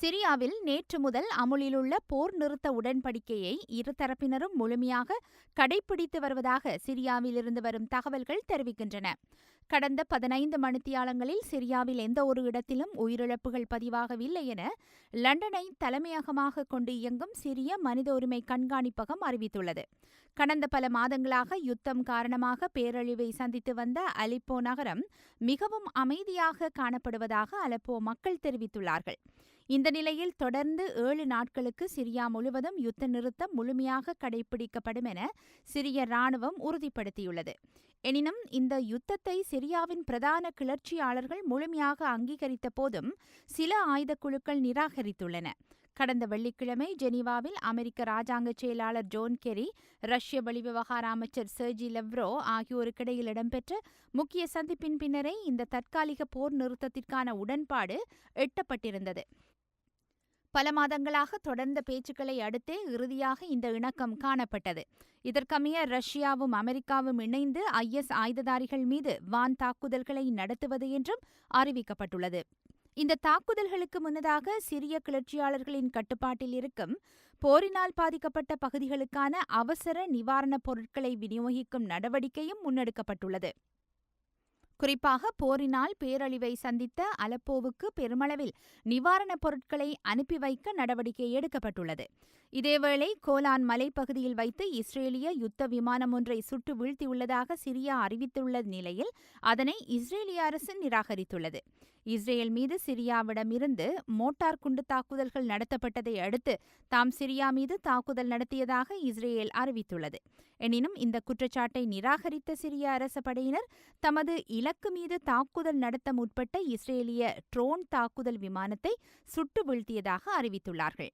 சிரியாவில் நேற்று முதல் அமுலிலுள்ள போர் நிறுத்த உடன்படிக்கையை இருதரப்பினரும் முழுமையாக கடைபிடித்து வருவதாக சிரியாவிலிருந்து வரும் தகவல்கள் தெரிவிக்கின்றன. கடந்த பதினைந்து மணித்தியாலங்களில் சிரியாவில் எந்த ஒரு இடத்திலும் உயிரிழப்புகள் பதிவாகவில்லை என லண்டனை தலைமையகமாக கொண்டு இயங்கும் சிரிய மனித உரிமை கண்காணிப்பகம் அறிவித்துள்ளது. கடந்த பல மாதங்களாக யுத்தம் காரணமாக பேரழிவை சந்தித்து வந்த அலிப்போ நகரம் மிகவும் அமைதியாக காணப்படுவதாக அலப்போ மக்கள் தெரிவித்துள்ளார்கள். இந்த நிலையில் தொடர்ந்து ஏழு நாட்களுக்கு சிரியா முழுவதும் யுத்த நிறுத்தம் முழுமையாக கடைபிடிக்கப்படும் என சிரிய ராணுவம் உறுதிப்படுத்தியுள்ளது. எனினும் இந்த யுத்தத்தை சிரியாவின் பிரதான கிளர்ச்சியாளர்கள் முழுமையாக அங்கீகரித்த போதும் சில ஆயுதக் குழுக்கள் நிராகரித்துள்ளன. கடந்த வெள்ளிக்கிழமை ஜெனீவாவில் அமெரிக்க ராஜாங்க செயலாளர் ஜோன் கெரி ரஷ்ய வெளிவிவகார அமைச்சர் சர்ஜி லெவ்ரோ ஆகியோருக்கிடையில் இடம்பெற்ற முக்கிய சந்திப்பின் பின்னரே இந்த தற்காலிக போர் நிறுத்தத்திற்கான உடன்பாடு எட்டப்பட்டிருந்தது. பல மாதங்களாக தொடர்ந்த பேச்சுக்களை அடுத்தே இறுதியாக இந்த இணக்கம் காணப்பட்டது. இதற்கமைய ரஷ்யாவும் அமெரிக்காவும் இணைந்து ஐஎஸ் ஆயுததாரிகள் மீது வான் தாக்குதல்களை நடத்துவது என்றும் அறிவிக்கப்பட்டுள்ளது. இந்த தாக்குதல்களுக்கு முன்னதாக சிரிய கிளர்ச்சியாளர்களின் கட்டுப்பாட்டில் இருக்கும் போரினால் பாதிக்கப்பட்ட பகுதிகளுக்கான அவசர நிவாரணப் பொருட்களை விநியோகிக்கும் நடவடிக்கையும் முன்னெடுக்கப்பட்டுள்ளது. குறிப்பாக போரினால் பேரழிவை சந்தித்த அலப்போவுக்கு பெருமளவில் நிவாரணப் பொருட்களை அனுப்பி வைக்க நடவடிக்கை எடுக்கப்பட்டுள்ளது. இதேவேளை கோலான் மலைப்பகுதியில் வைத்து இஸ்ரேலிய யுத்த விமானம் ஒன்றை சுட்டு வீழ்த்தியுள்ளதாக சிரியா அறிவித்துள்ள நிலையில் அதனை இஸ்ரேலிய அரசு நிராகரித்துள்ளது. இஸ்ரேல் மீது சிரியாவிடமிருந்து மோட்டார் குண்டு தாக்குதல்கள் நடத்தப்பட்டதை அடுத்து தாம் சிரியா மீது தாக்குதல் நடத்தியதாக இஸ்ரேல் அறிவித்துள்ளது. எனினும் இந்த குற்றச்சாட்டை நிராகரித்த சிரிய அரச படையினர் தமது இல இலக்கு மீது தாக்குதல் நடத்த முற்பட்ட இஸ்ரேலிய ட்ரோன் தாக்குதல் விமானத்தை சுட்டு வீழ்த்தியதாக அறிவித்துள்ளார்கள்.